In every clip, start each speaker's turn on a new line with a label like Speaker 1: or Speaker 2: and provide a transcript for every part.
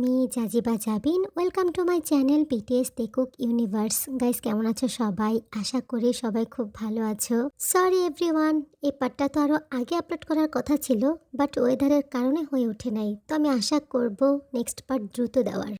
Speaker 1: Me Jajiba Jabin welcome to my channel BTS Taekook universe guys কেমন আছো সবাই? আশা করি সবাই খুব ভালো আছো। সরি এভরিওয়ান এই পার্টটা তো আরও আগে আপলোড করার কথা ছিল বাট ওয়েদারের কারণে হয়ে ওঠে নাই। তো আমি আশা করব নেক্সট পার্ট দ্রুত দেওয়ার।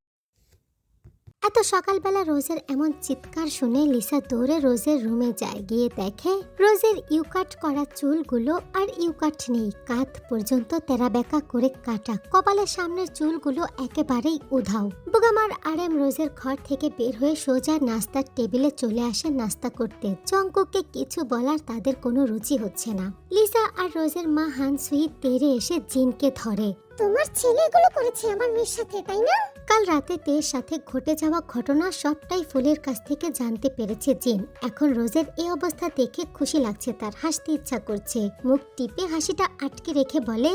Speaker 1: এত সকালবেলা রোজের এমন চিৎকার শুনে লিসা দৌড়ে রোজের রুমে যায়, গিয়ে দেখে রোজের ইউকাট করা চুলগুলো আর ইউকাট নেই। কাত পর্যন্ত তেরা বেকা করে কাটা কপালের সামনের চুলগুলো একেবারেই উধাও। বুগামার আরেম রোজের ঘর থেকে বের হয়ে সোজা নাস্তার টেবিলে চলে আসে নাস্তা করতে। চঙ্কুকে কিছু বলার তাদের কোনো রুচি হচ্ছে না। লিসা আর রোজের মা হানসুই তেরে এসে জিনকে ধরে।
Speaker 2: তোমার ছেলে এগুলো করেছে আমার মেয়ের সাথে, তাই না?
Speaker 1: কাল রাতে তের সাথে ঘটে যাওয়া ঘটনা সবটাই ফুলের কাছ থেকে জানতে পেরেছে জিন। এখন রোজের এই অবস্থা দেখে খুশি লাগছে তার হাসতে ইচ্ছা করছে। মুখ টিপে হাসিটা আটকে রেখে বলে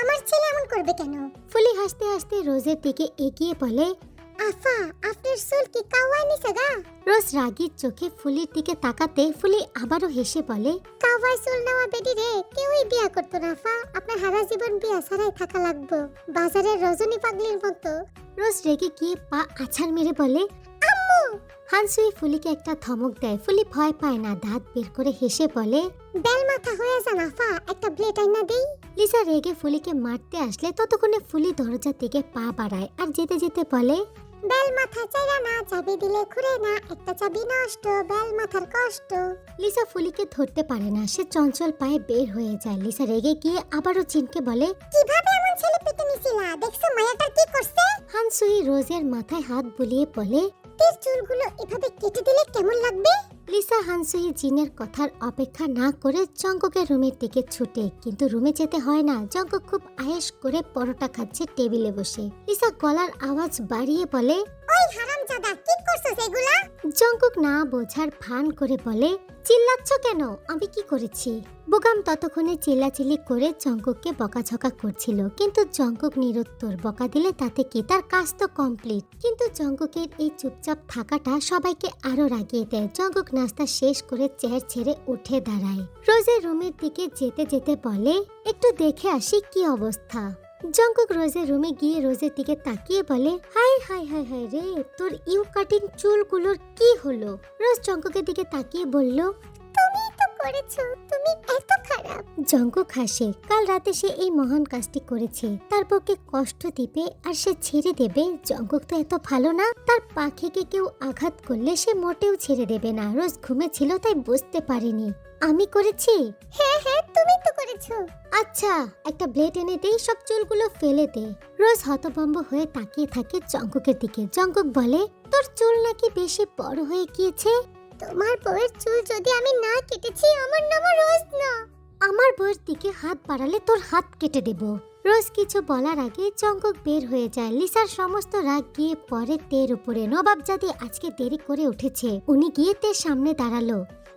Speaker 2: আমার ছেলে এমন করবে কেন?
Speaker 1: ফুলি হাসতে হাসতে রোজের দিকে এগিয়ে বলে
Speaker 2: আফা আপনার চুল কি কাওয়াই নিছে গা
Speaker 1: রোজ রাগির চোখে ফুলির দিকে তাকাতে ফুলি আবারও হেসে বলে
Speaker 2: কাওয়াই চুল নেওয়া বেটি রে কেউই বিয়া করতো না আফা। আপনার সারা জীবন বিয়া ছাড়াই থাকা লাগবো। বাজারের রজনী পাগলির মতো।
Speaker 1: রোজ রেগে গিয়ে পা আছাড় মেরে বলে
Speaker 2: আম্মু!
Speaker 1: হানসুই ফুলিকে একটা ধমক দেয়। ফুলি ভয় পায় না দাঁত বের করে হেসে বলে
Speaker 2: বেল মাথা হয়ে যান আফা একটা ব্লেড আইনা দেই।
Speaker 1: লিসা রেগে ফুলিকে মারতে আসলে ততক্ষণে ফুলি দরজার দিকে পা বাড়ায় আর যেতে যেতে বলে
Speaker 2: বেল মাথা চাইরা না চাবি দিলে খুঁড়ে না একটা চাবি নষ্ট বেল মাথার কষ্ট।
Speaker 1: লিসা ফুলিকে ধরতে পারে না সে চঞ্চল পায়ে বের হয়ে যায়। লিসা রেগে গিয়ে আবারও চিনকে বলে
Speaker 2: কীভাবে এমন ছেলে পেতে নিছিলা? দেখছ মায়াটা কি করছে?
Speaker 1: হানসুই রোজের মাথায় হাত বুলিয়ে বলে
Speaker 2: তোর চুলগুলো এভাবে কেটে দিলে কেমন লাগবে?
Speaker 1: লিসা হানসুহি জিনের কথার অপেক্ষা না করে জঙ্গকের রুমের দিকে ছুটে, কিন্তু রুমে যেতে হয় না। জঙ্গ খুব আয়েস করে পরোটা খাচ্ছে টেবিলে বসে। লিসা গলার আওয়াজ বাড়িয়ে বলে
Speaker 2: ওই হারামজাদা, কি করছস এগুলা?
Speaker 1: জঙ্কুক না বোঝার ভান করে বলে, চিল্লাচ্ছ কেন? আমি কি করেছি? বুগাম ততক্ষণে চিল্লাচিল্লি করে জঙ্কুককে বকাঝকা করছিল। কিন্তু জঙ্কুক নিরুত্তর বকা দিলে তাতে কি? তার কাজ তো কমপ্লিট কিন্তু জঙ্কুকের এই চুপচাপ থাকাটা সবাইকে আরও রাগিয়ে দেয়। জঙ্কুক নাস্তা শেষ করে চেয়ার ছেড়ে উঠে দাঁড়ায়। রোজের রুমের দিকে যেতে যেতে বলে, একটু দেখে আসি কি অবস্থা। জঙ্কুক রোজের রুমে গিয়ে রোজের দিকে তাকিয়ে বলে হাই হাই হাই হাই রে, তোর ইউ কাটিং চুলগুলোর কি হলো? রোজ জঙ্কুকের দিকে তাকিয়ে বলল,
Speaker 2: তুমি তো করেছ, তুমি এত খারাপ
Speaker 1: জঙ্কুক হাসে, কাল রাতে সে এই মহান কাজটি করেছে। তার পক্ষে কষ্ট দিবে আর সে ছেড়ে দেবে। জঙ্কুক তো এত ভালো না, তার পাখিকে কেউ আঘাত করলে সে মোটেও ছেড়ে দেবে না। রোজ ঘুমেছিল, তাই বুঝতে পারেনি। আমি করেছি?
Speaker 2: হ্যাঁ হ্যাঁ তুমি তো করেছ।
Speaker 1: আচ্ছা একটা ব্লেড এনে দেই, সব চুলগুলো ফেলে দে। রোজ হতভম্ব হয়ে তাকিয়ে থাকে জঙ্কুকের দিকে। জঙ্কুক বলে, তোর চুল নাকি বেশি বড় হয়ে গিয়েছে?
Speaker 2: তোমার বউয়ের চুল যদি আমি না কেটেছি, আমার নাম রোজ না।
Speaker 1: আমার বউয়ের দিকে হাত বাড়ালে তোর হাত কেটে দেব। রোজ কিছু বলার আগে চঙ্কক বের হয়ে যায়। লিসার সমস্ত রাগ গিয়ে পরে তের উপরে। নবাবজাদি আজকে দেরি করে উঠেছে। উনি গিয়ে তের সামনে দাঁড়াল।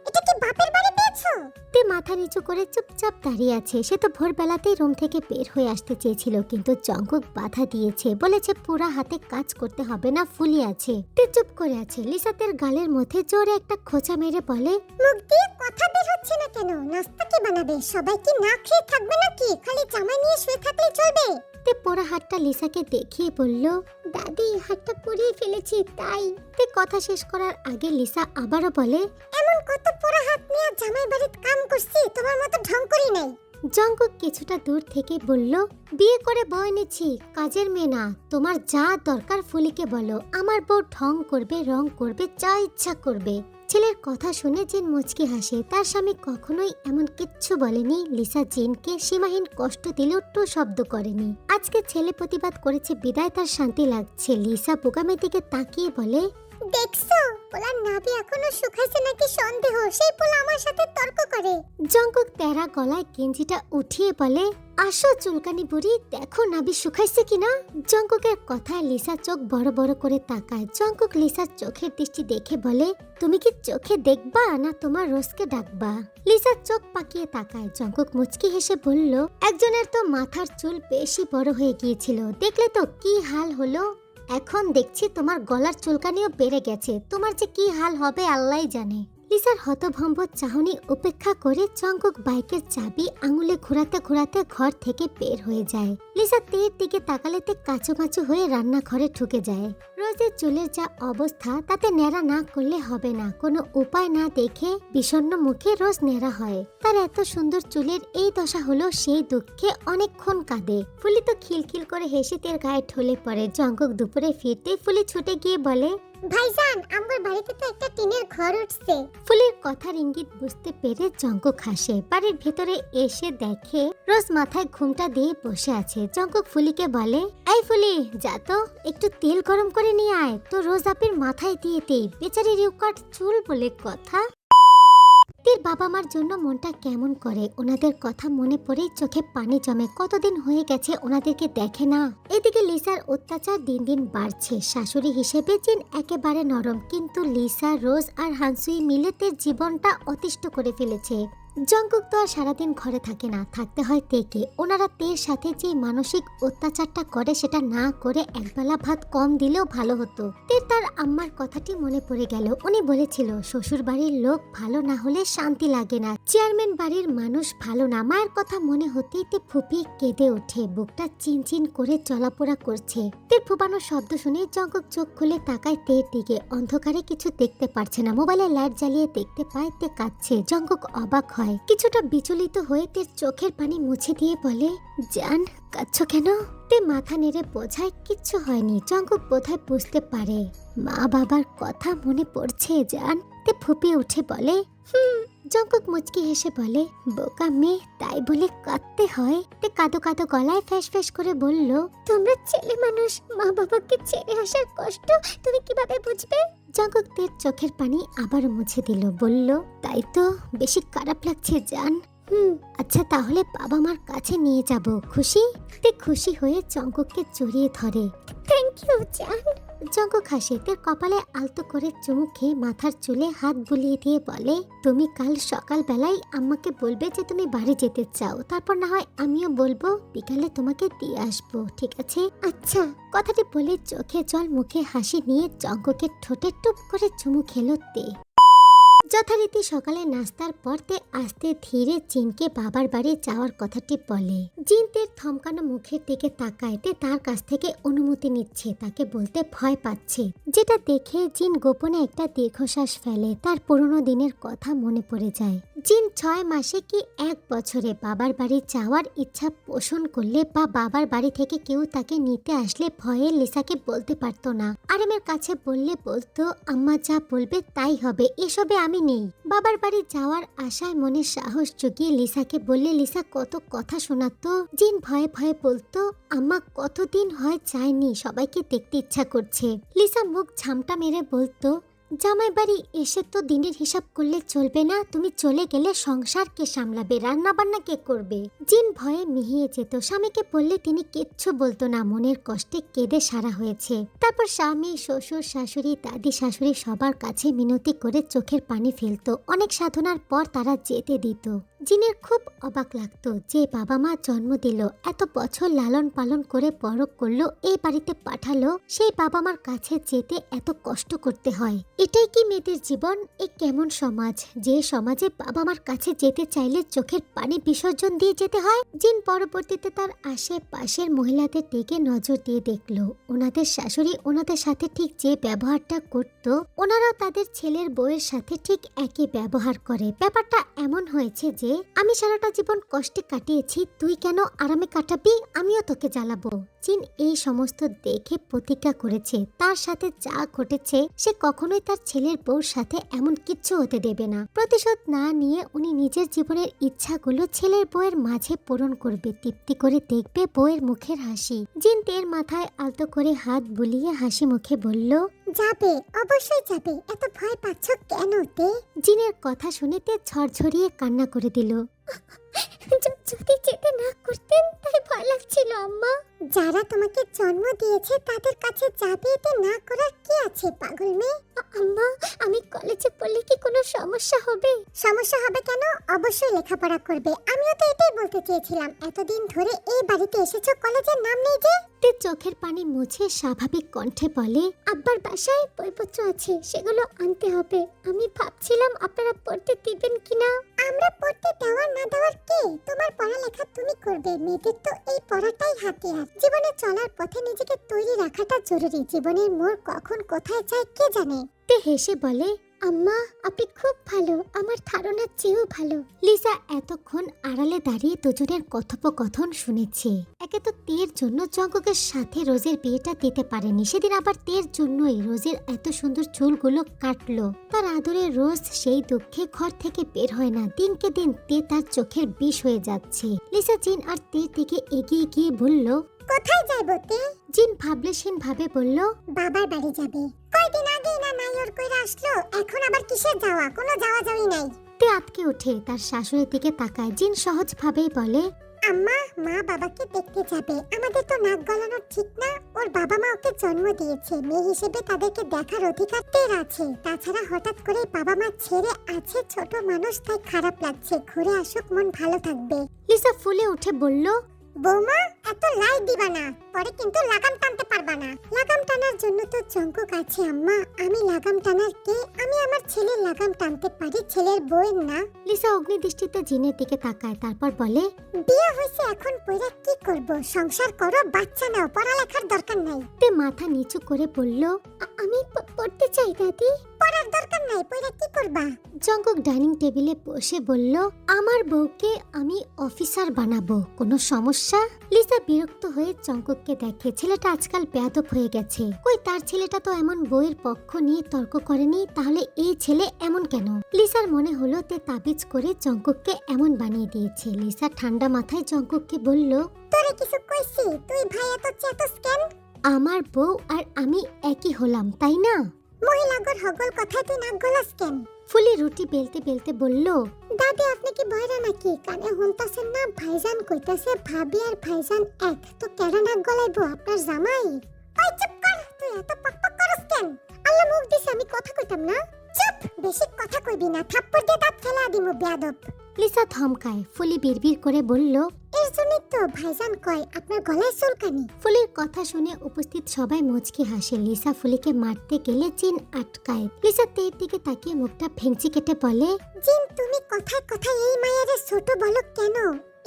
Speaker 2: এটা কি বাপের বাড়ি পেয়েছ?
Speaker 1: তে মাথা নিচু করে চুপচাপ দাঁড়িয়ে আছে। সে তো ভোরবেলাতেই রুম থেকে বের হয়ে আসতে চেয়েছিল কিন্তু জঙ্কুক বাধা দিয়েছে। বলেছে পুরা হাতে কাজ করতে হবে না ফুলি আছে। তে চুপ করে আছে। লিসাতের গালের মধ্যে জোরে একটা খোঁচা মেরে বলে
Speaker 2: মুখ দিয়ে কথা বের হচ্ছে না কেন? নাস্তা কি বানাবে? সবাই কি না খেয়ে থাকবে নাকি? খালি জামা নিয়ে শুয়ে থাকলে চলবে?
Speaker 1: তে পোড়া হাতটা লিসাকে দেখিয়ে বলল
Speaker 2: দাদি হাতটা পুড়িয়ে ফেলেছি তাই।
Speaker 1: তে কথা শেষ করার আগে লিসা আবারও বলে
Speaker 2: এমন কত পোড়া হাত নিয়ে জামাই বাড়িতে কাম করছি তোমার মতো ঢং করি নাই।
Speaker 1: জঙ্কুক কিছুটা দূর থেকে বলল বিয়ে করে বউ এনেছি কাজের মেয়ে না। তোমার যা দরকার ফুলিকে বলো। আমার বউ ঢং করবে রং করবে যা ইচ্ছা করবে। ছেলের কথা শুনে জিন মুচকি হাসে। তার স্বামী কখনোই এমন কিচ্ছু বলেনি। লিসা জিনকে সীমাহীন কষ্ট দিলেও টু শব্দ করেনি। আজকে ছেলে প্রতিবাদ করেছে, বিদায় তার শান্তি লাগছে। লিসা বোকামের দিকে তাকিয়ে বলে
Speaker 2: দেখছ? পোলার নাভি এখনও শুকাইছে নাকি সন্দেহ? সেই পোলা আমার সাথে তর্ক করে।
Speaker 1: জঙ্কুক তেরা গলায় গেঞ্জিটা উঠিয়ে বলে, আসো চুলকানি বুড়ি, দেখো নাবি শুকাইছে কিনা? জঙ্কুকের কথায় লিসা চোখ বড় বড় করে তাকায়। জঙ্কুক লিসার চোখের দৃষ্টি দেখে বলে, তুমি কি চোখে দেখবা না তোমার রোজকে ডাকবা? লিসার চোখ পাকিয়ে তাকায়। জঙ্কুক মুচকি হেসে বলল, একজনের তো মাথার চুল বেশি বড় হয়ে গিয়েছিল, দেখলে তো কি হাল হলো? এখন দেখছি তোমার গলার চুলকানিও বেড়ে গেছে। তোমার যে কি হাল হবে আল্লাহ জানে। লিসার হতভম্ব চাহনি উপেক্ষা করে জঙ্কক বাইকের চাবি আঙুলে ঘোরাতে ঘোরাতে ঘর থেকে বের হয়ে যায়। লিসা তের দিকে তাকালেতে কাচুমাচু হয়ে রান্নাঘরে ঢুকে যায়। রোজের চুলের যা অবস্থা, তাতে ন্যাড়া না করলে হবে না। কোনো উপায় না দেখে বিষণ্ণ মুখে রোজ ন্যাড়া হয়। তার এত সুন্দর চুলের এই দশা হলো সেই দুঃখে অনেকক্ষণ কাঁদে। ফুলি তো খিলখিল করে হেসে তের গায়ে ঠলে পড়ে। জঙ্কক দুপুরে ফিরতে ফুলি ছুটে গিয়ে বলে
Speaker 2: ভাইজান, আমার বাড়িতে তো একটা টিনের ঘর উঠছে।
Speaker 1: ফুলের কথার ইঙ্গিত বুঝতে পেরে জঙ্কক খাসে বাড়ির ভেতরে এসে দেখে রোজ মাথায় ঘুমটা দিয়ে বসে আছে। জঙ্কক ফুলিকে বলে, এই ফুলি, যা তো, একটু তেল গরম করে নিয়ে আয়। তো রোজ আপের মাথায় দিয়ে দেই বেচারি রিউকাট চুল বলে কথা। তীর বাবা মার জন্য মনটা কেমন করে? ওনাদের কথা মনে পড়ে চোখে পানি জমে। কতদিন হয়ে গেছে ওনাদেরকে দেখে না? এদিকে লিসার অত্যাচার দিন দিন বাড়ছে। শাশুড়ি হিসেবে জিন একেবারে নরম। কিন্তু লিসা, রোজ আর হানসুই মিলেতে জীবনটা অতিষ্ঠ করে ফেলেছে। জঙ্কুক তো আর সারাদিন ঘরে থাকে না, থাকতে হয় তেকে। ওনারা তের সাথে যে মানসিক অত্যাচারটা করে সেটা না করে একবেলা ভাত কম দিলেও ভালো হতো। তের তার আম্মার কথাটি মনে পড়ে গেল। উনি বলেছিল শ্বশুর বাড়ির লোক ভালো না হলে শান্তি লাগে না। চেয়ারম্যান বাড়ির মানুষ ভালো না। মায়ের কথা মনে হতেই তে ফুপি কেঁদে ওঠে, বুকটা চিনচিন করে চলাপোড়া করছে। তের ফুপানোর শব্দ শুনে জঙ্কক চোখ খুলে তাকায় তের দিকে। অন্ধকারে কিছু দেখতে পারছে না। মোবাইলে লাইট জ্বালিয়ে দেখতে পায় তে কাঁদছে। জঙ্কক অবাক হয়। কিছুটা বিচলিত হয়ে তের চোখের পানি মুছে দিয়ে বলে, জান, কাঁদছ কেন? তে মাথা নেড়ে বোঝায়, কিচ্ছু হয়নি জঙ্কক বোধহয় বুঝতে পারে। মা বাবার কথা মনে পড়ছে, জান? তে ফুপিয়ে উঠে বলে, হুম। জঙ্কক মুচকি হেসে বলে, বোকা মেয়ে, তাই বলে কাঁদতে হয়? তে কাঁদো কাদো গলায় ফ্যাস ফ্যাস করে বলল,
Speaker 2: তোমরা ছেলে মানুষ, মা বাবাকে ছেড়ে আসার কষ্ট তুমি কীভাবে বুঝবে?
Speaker 1: জঙ্কক চোখের পানি আবার মুছে দিল। বলল, তাই তো, বেশি খারাপ লাগছে, জান। হুম আচ্ছা তাহলে বাবা মার কাছে নিয়ে যাব। খুশি? তে খুশি হয়ে চঙ্ককে জড়িয়ে ধরে।
Speaker 2: থ্যাংক ইউ, জান।
Speaker 1: জঙ্কক হাসে তের কপালে আলতো করে চুমু খেয়ে মাথার চুলে হাত বুলিয়ে দিয়ে বলে, তুমি কাল সকালবেলায় আম্মাকে বলবে যে তুমি বাড়ি যেতে চাও। তারপর না হয় আমিও বলব, বিকালে তোমাকে দিয়ে আসব, ঠিক আছে?
Speaker 2: আচ্ছা
Speaker 1: কথাটি বলে চোখে জল মুখে হাসি নিয়ে জঙ্গকে ঠোঁটে টুপ করে চুমু খেলো তে। যথারীতি সকালে নাস্তার পরতে আসতে ধীরে জিনকে বাবার বাড়ি যাওয়ার কথাটি বলে। জিন তের থমকানো মুখের দিকে তাকায়তে তার কাছ থেকে অনুমতি নিচ্ছে, তাকে বলতে ভয় পাচ্ছে, যেটা দেখে জিন গোপনে একটা দীর্ঘশ্বাস ফেলে। তার পুরনো দিনের কথা মনে পড়ে যায়। জিন ছয় মাসে কি এক বছরে বাবার বাড়ি যাওয়ার ইচ্ছা পোষণ করলে বা বাবার বাড়ি থেকে কেউ তাকে নিতে আসলে ভয়ে লিসাকে বলতে পারতো না। আরামের কাছে বললে বলতো, আম্মা যা বলবে তাই হবে, এসবে আমি নেই। বাবার বাড়ি যাওয়ার আশায় মনে সাহস জুগিয়ে লিসাকে বললে, লিসা, কত কথা শোনাতো? জিন ভয়ে ভয়ে বলতো, আম্মা, কতদিন হয় যায়নি, সবাইকে দেখতে ইচ্ছা করছে। লিসা মুখ ঝামটা মেরে বলতো জামাই বাড়ি এসে তো দিনের হিসাব করলে চলবে না। তুমি চলে গেলে সংসার কে সামলাবে রান্না বান্না কে করবে? জিন ভয়ে মিহিয়ে যেত। স্বামীকে বললে তিনি কিচ্ছু বলতো না, মনের কষ্টে কেঁদে সারা হয়েছে। তারপর স্বামী, শ্বশুর, শাশুড়ি, দাদি, শাশুড়ি সবার কাছে মিনতি করে চোখের পানি ফেলতো। অনেক সাধনার পর তারা যেতে দিত। জিনের খুব অবাক লাগতো যে বাবা মা জন্ম দিল, এত বছর লালন পালন করে বড় করল, এই বাড়িতে পাঠালো, সেই বাবা মার কাছে যেতে এত কষ্ট করতে হয়। এটাই কি মেয়েদের জীবন? এ কেমন সমাজ? যে সমাজে বাবা মার কাছে যেতে চাইলে চোখের পানি বিসর্জন দিয়ে যেতে হয়? জিন পরবর্তীতে তার আশেপাশের মহিলাদের দিকে নজর দিয়ে দেখল। ওনাদের শাশুড়ি ওনাদের সাথে ঠিক যে ব্যবহারটা করত, ওনারাও তাদের ছেলের বউয়ের সাথে ঠিক একই ব্যবহার করে। ব্যাপারটা এমন হয়েছে যে, আমি সারাটা জীবন কষ্টে কাটিয়েছি, তুই কেন আরামে কাটাবি? আমিও তোকে জ্বালাবো। জিন এই সমস্ত দেখে প্রতিজ্ঞা করেছে। তার সাথে যা ঘটেছে, সে কখনোই তার ছেলের বউর সাথে এমন কিচ্ছু হতে দেবে না। প্রতিশোধ না নিয়ে উনি নিজের জীবনের ইচ্ছাগুলো ছেলের বউয়ের মাঝে পূরণ করবে তৃপ্তি করে দেখবে বউয়ের মুখের হাসি। জিন তের মাথায় আলতো করে হাত বুলিয়ে হাসি মুখে বলল
Speaker 2: যাবে অবশ্যই যাবে এত ভয় পাচ্ছ কেন তে?
Speaker 1: জিনের কথা শুনে তে ঝরঝরিয়ে কান্না করে দিল।
Speaker 2: যদি যেতে না করতেন তাই ভয় লাগছিল আম্মা। যারা তোমাকে জন্ম দিয়েছে তাদের কাছে যাবে এতে না করার কি আছে পাগল মেয়ে? আম্মা আমি কলেজে পড়লে কি কোনো সমস্যা হবে? সমস্যা হবে কেন? অবশ্যই লেখাপড়া করবে। আমিও তো এটাই বলতে চেয়েছিলাম। এতদিন ধরে এই বাড়িতে এসেছ কলেজের নাম নেই যে?
Speaker 1: তে চোখের পানি মুছে স্বাভাবিক কণ্ঠে বলে
Speaker 2: আব্বার বাসায় বইপত্র আছে সেগুলো আনতে হবে। আমি ভাবছিলাম আপনারা পড়তে দিবেন কিনা? আমরা পড়তে দেওয়ার না দেওয়ার কে? তোমার পড়ালেখা তুমি করবে, মেয়েদের তো এই পড়াটাই হাতিয়ার। জীবনে চলার পথে নিজেকে তৈরি রাখাটা জরুরি, জীবনের মোড় কখন কোথায় যায় কে জানে?
Speaker 1: তে হেসে বলে
Speaker 2: আম্মা, আপনি খুব ভালো। আমার ধারণার চেয়েও ভালো।
Speaker 1: লিসা এতক্ষণ আড়ালে দাঁড়িয়ে দুজনের কথোপকথন শুনেছে। একে তো তের জন্য জঙ্গকের সাথে রোজের বিয়েটা দিতে পারেনি। সেদিন আবার তের জন্যই রোজের এত সুন্দর চুলগুলো কাটলো। তার আদরে রোজ সেই দুঃখে ঘর থেকে বের হয় না। দিনকে দিন তে তার চোখের বিষ হয়ে যাচ্ছে। লিসা জিন আর তের দিকে এগিয়ে গিয়ে বলল
Speaker 2: কোথায় যাইব তে?
Speaker 1: জিন ভাবলেশীন ভাবে বলল
Speaker 2: বাবার বাড়ি যাবে। কয়দিন আগে না নাইয়র কইরা আসলো এখন আবার কিসের যাওয়া? কোনো যাওয়া যাওয়াই নাই।
Speaker 1: তে আটকে ওঠে তার শাশুড়ির দিকে তাকায়। জিন সহজভাবেই বলে
Speaker 2: আম্মা মা বাবাকে দেখতে যাবে। আমাদের তো নাক গলানো ঠিক না ওর বাবা মা ওকে জন্ম দিয়েছে। মেয়ে হিসেবে তাদেরকে দেখার অধিকার তের আছে। তাছাড়া হঠাৎ করে বাবা মা ছেড়ে আছে ছোট মানুষ তাই খারাপ লাগছে। ঘুরে আসুক মন ভালো থাকবে।
Speaker 1: লিসা ফুলে উঠে বলল
Speaker 2: বৌমা এত লাই দিবা না। পরে কিন্তু লাগাম টানতে পারবা না। লাগাম টানার জন্য তো চঙ্কুক আছে আম্মা। আমি লাগাম টানার কে? আমি আমার ছেলের লাগাম টানতে পারি ছেলের বউয়ের না।
Speaker 1: লিসা অগ্নিদৃষ্টিতে জিনের দিকে তাকায় তারপর বলে
Speaker 2: বিয়ে হয়েছে এখন পয়রা কি করব? সংসার করো বাচ্চা নাও পড়ালেখার দরকার নাই।
Speaker 1: তে মাথা নিচু করে বলল
Speaker 2: আমি পড়তে চাই দাদি। পড়ার দরকার নাই কি করবা?
Speaker 1: জঙ্কক ডাইনিং টেবিলে বসে বলল আমার বউকে আমি অফিসার বানাবো কোনো সমস্যা? লিসা বিরক্ত হয়ে জঙ্কককে দেখে ছেলেটা আজকাল বেয়াদব হয়ে গেছে। কই তার ছেলেটা তো এমন বউয়ের পক্ষ নিয়ে তর্ক করেনি তাহলে এই ছেলে এমন কেন? লিসার মনে হলো তে তাবিজ করে জঙ্কককে এমন বানিয়ে দিয়েছে। লিসা ঠান্ডা মাথায় জঙ্কককে বলল
Speaker 2: তোরে কিছু কইছি? তুই ভাই এত চেতস কেন
Speaker 1: আমার বউ আর আমি একই হলাম তাই না?
Speaker 2: মহিলাগর হগল কথায় তুই নাক গলাস কেন
Speaker 1: ফুলি রুটি বেলতে বেলতে বলল,
Speaker 2: দাদি, আপনি কি বয়রা নাকি? কানে শুনতাছেন না, ভাইজান কইতাছে, ভাবি আর ভাইজান এক। তো কেডা নাক গলাইবো, আপনার জামাই? ওই চুপ কর, তুই এত পকপক করস কেন? আল্লাহ মুখ দিছে, আমি কথা কইতাম না? চুপ! বেশি কথা কইবি না, থাপ্পড় দিয়ে দাঁত ফেলা দিমু, বেয়াদব!
Speaker 1: লিসা থমকায়। ফুলি বিড়বিড় করে বলল
Speaker 2: এর জন্যই তো ভাইজান কয় আপনার গলায় চুলকানি
Speaker 1: ফুলির কথা শুনে উপস্থিত সবাই মুচকি হাসে। লিসা ফুলিকে মারতে গেলে চিন আটকায়। লিসা তের দিকে তাকিয়ে মুখটা ফেঞ্চি কেটে বলে
Speaker 2: জিন তুমি কথায় কথায় এই মায়ারে ছোট বলো কেন?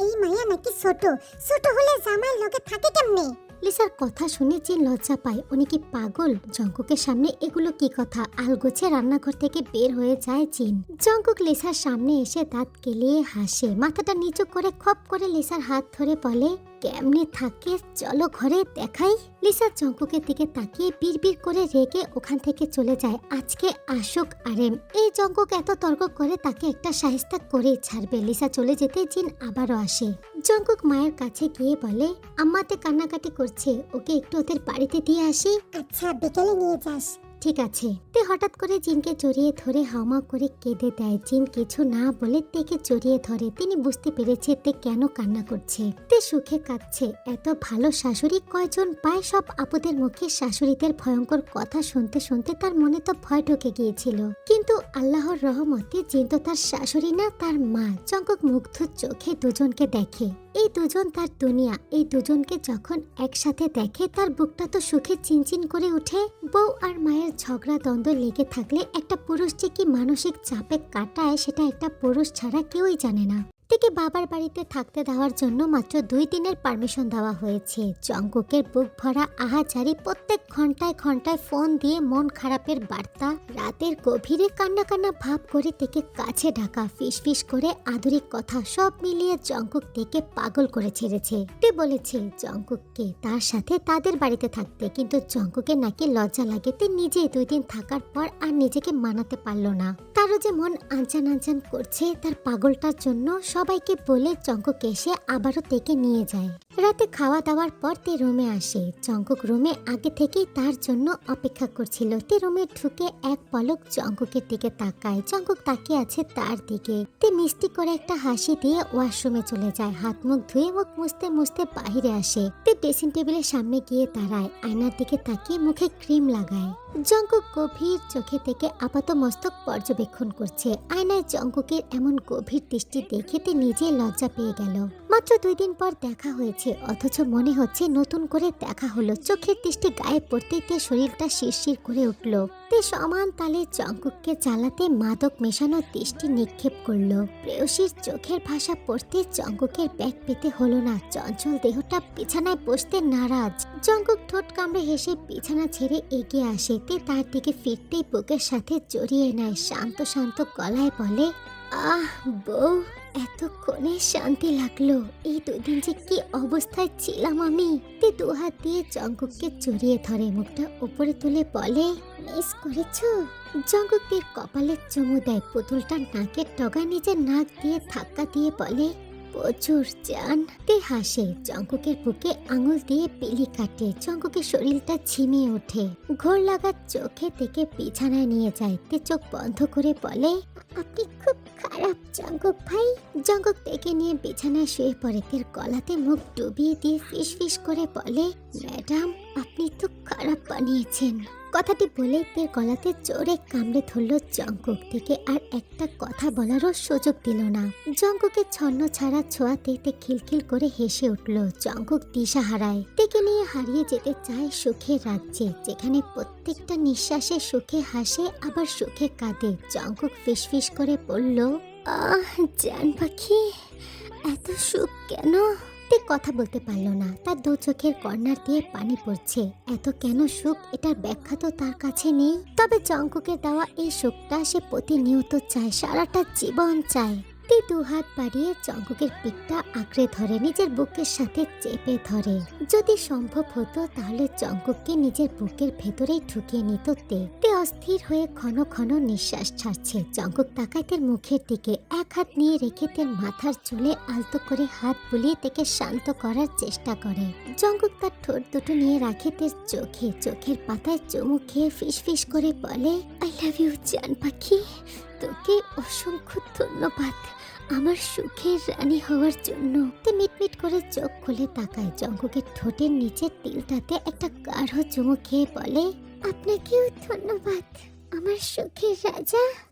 Speaker 2: এই মায়া নাকি ছোট। ছোট হলে জামাই লগে থাকে কেমনে?
Speaker 1: লিসার কথা শুনে যে লজ্জা পায়, উনি কি পাগল? জঙ্কুকের সামনে এগুলো কি কথা? আলগোছে রান্নাঘর থেকে বের হয়ে যায় জিন। জঙ্কুক লিসার সামনে এসে দাঁত কেলিয়ে হাসে। মাথাটা নিচু করে খপ করে লিসার হাত ধরে বলে কেমনে থাকে, চলো ঘরে দেখাই। লিসা জঙ্কুকের দিকে তাকিয়ে বিড়বিড় করে রেগে ওখান থেকে চলে যায়। আজকে আসুক আরেম এই জঙ্কুক এত তর্ক করে, তাকে একটা সাহিস্তা করেই ছাড়বে। লিসা চলে যেতে জিন আবারও আসে। জঙ্কুক মায়ের কাছে গিয়ে বলে আম্মাতে কান্নাকাটি করছে, ওকে একটু ওদের বাড়িতে দিয়ে আসি?
Speaker 2: আচ্ছা বিকেলে নিয়ে যাস।
Speaker 1: ঠিক আছে। তে হঠাৎ করে জিনকে জড়িয়ে ধরে হাওমা করে কেঁদে দেয়। জিন কিছু না বলে তেকে জড়িয়ে ধরে। তিনি বুঝতে পেরেছে তে কেন কান্না করছে। তে সুখে কাঁদছে। এত ভালো শাশুড়ি কয়জন পায় সব আপদের মুখে শাশুড়িদের ভয়ঙ্কর কথা শুনতে শুনতে তার মনে তো ভয় ঢুকে গিয়েছিল। কিন্তু আল্লাহর রহমতে জিন তো তার শাশুড়ি না, তার মা। চঙ্কক মুগ্ধ চোখে দুজনকে দেখে। এই দুজন তার দুনিয়া, এই দুজনকে যখন একসাথে দেখে তার বুকটা তো সুখে চিনচিন করে ওঠে। বউ আর মায়ের ঝগড়া দ্বন্দ্ব লেগে থাকলে একটা পুরুষ যে কি মানসিক চাপে কাটায় সেটা একটা পুরুষ ছাড়া কেউই জানে না। থেকে বাবার বাড়িতে থাকতে দেওয়ার জন্য মাত্র দুই দিনের পারমিশন দেওয়া হয়েছে। জঙ্কুকের বুক ভরা আহাজারি প্রত্যেক ঘন্টায় ঘন্টায় ফোন দিয়ে মন খারাপের বার্তা, রাতের গভীরে কান্না কান্না ভাব করে থেকে কাছে ঢাকা ফিস করে আধুরিক কথা সব মিলিয়ে জঙ্কুক থেকে পাগল করে ছেড়েছে। তে বলেছে জঙ্কুককে তার সাথে তাদের বাড়িতে থাকতে, কিন্তু জঙ্কুকে নাকি লজ্জা লাগে, তে নিজে দুই দিন থাকার পর আর নিজেকে মানাতে পারল না। তারও যে মন আনচান আনচান করছে, তার পাগলটার জন্য সবাইকে বলে চঙ্ককে এসে আবারও তেকে নিয়ে যায়। রাতে খাওয়া দাওয়ার পর তে রুমে আসে। চঙ্কুক রুমে আগে থেকেই তার জন্য অপেক্ষা করছিল। তে রুমে ঢুকে এক পলক চঙ্কুকের দিকে তাকায়। চঙ্কুক তাকিয়ে আছে তার দিকে। তে মিষ্টি করে একটা হাসি দিয়ে ওয়াশরুমে চলে যায়। হাত মুখ ধুয়ে মুখ মুছতে মুছতে বাহিরে আসে। তে ড্রেসিং টেবিলের সামনে গিয়ে দাঁড়ায়। আয়নার দিকে তাকিয়ে মুখে ক্রিম লাগায়। জঙ্কুক গভীর চোখে থেকে আপাত মস্তক পর্যবেক্ষণ করছে। আয়নায় জঙ্কুকের এমন গভীর দৃষ্টি দেখে তে নিজে লজ্জা পেয়ে গেল। মাত্র দুই দিন পর দেখা হয়েছে, অথচ মনে হচ্ছে নতুন করে দেখা হলো। চোখের দৃষ্টি গায়ে পড়তেই তে শরীরটা শিরশির করে উঠল। তে সমান তালে জঙ্কুককে চালাতে মাদক মেশানো দৃষ্টি নিক্ষেপ করল। প্রেয়সীর চোখের ভাষা পড়তে জঙ্কুকের ব্যাগ পেতে হলো না। চঞ্চল দেহটা বিছানায় বসতে নারাজ। জঙ্কুক ঠোঁট কামড়ে হেসে বিছানা ছেড়ে এগিয়ে আসে। তে তার দিকে ফিরতেই বুকের সাথে জড়িয়ে নেয়। শান্ত শান্ত গলায় বলে, আহ, বউ এতক্ষণে শান্তি লাগল। এই দুদিন যে কি অবস্থায় ছিলাম আমি। তে দু হাত দিয়ে জঙ্কুককে জড়িয়ে ধরে, মুখটা উপরে তুলে বলে, মিস করেছ? জঙ্কুকের কপালে চুমু দেয় পুতুলটা নাকের টগা নিজের নাক দিয়ে ধাক্কা দিয়ে বলে, প্রচুর জান। তে হাসে জঙ্কুকের বুকে আঙুল দিয়ে পিলি কাটে জঙ্কুকের শরীরটা ঝিমিয়ে ওঠে। ঘোর লাগা চোখে থেকে বিছানায় নিয়ে যায়, তে চোখ বন্ধ করে বলে,
Speaker 2: আপনি খুব খারাপ জঙ্গক ভাই,
Speaker 1: জঙ্গক ডেকে নিয়ে বিছানায় শুয়ে পড়ে। তের গলাতে মুখ ডুবিয়ে দিয়ে ফিস ফিস করে বলে, ম্যাডাম, আপনি তো খারাপ বানিয়েছেন। কথাটি বলে তের গলাতে জোরে কামড়ে ধরল জঙ্কুক থেকে আর একটা কথা বলারও সুযোগ দিল না। জঙ্কুকের ছন্ন ছাড়া ছোঁয়াতে তে খিলখিল করে হেসে উঠল জঙ্কুক দিশা হারায়। তেকে নিয়ে হারিয়ে যেতে চায় সুখে রাজ্যে, যেখানে প্রত্যেকটা নিঃশ্বাসে সুখে হাসে, আবার সুখে কাঁদে। জঙ্কুক ফিস ফিস করে বলল, আহ, জান পাখি, এত সুখ কেন? তে কথা বলতে পারল না। তার দু চোখের কর্নার দিয়ে পানি পড়ছে। এত কেন সুখ? এটার ব্যাখ্যা তো তার কাছে নেই। তবে জঙ্কুকে দেওয়া এই সুখটা সে প্রতিনিয়ত চায়, সারাটা জীবন চায়। তে দু হাত বাড়িয়ে জঙ্কুকের পিঠটা আঁকড়ে ধরে, নিজের বুকের সাথে চেপে ধরে। যদি সম্ভব হতো, তাহলে জঙ্কুককে নিজের বুকের ভেতরেই ঢুকিয়ে নিত তে অস্থির হয়ে ঘন ঘন নিঃশ্বাস ছাড়ছে। জঙ্কুক তাকায় তের মুখের দিকে, এক হাত নিয়ে রেখে তের মাথার চুলে আলতো করে হাত বুলিয়ে তাকে শান্ত করার চেষ্টা করে। জঙ্কুক তার ঠোঁট দুটো নিয়ে রাখে তের চোখে, চোখের পাতায় চুমু খেয়ে ফিস করে বলে আই লাভ ইউ জান পাখি। তোকে অসংখ্য ধন্যবাদ। আমার সুখের রানী হওয়ার জন্য। তে মিটমিট করে চোখ খুলে তাকায়। জঙ্গকে ঠোঁটের নিচে তিলটাতে একটা গাঢ় চুমু খেয়ে বলে,
Speaker 2: আপনাকেও ধন্যবাদ, আমার সুখের রাজা।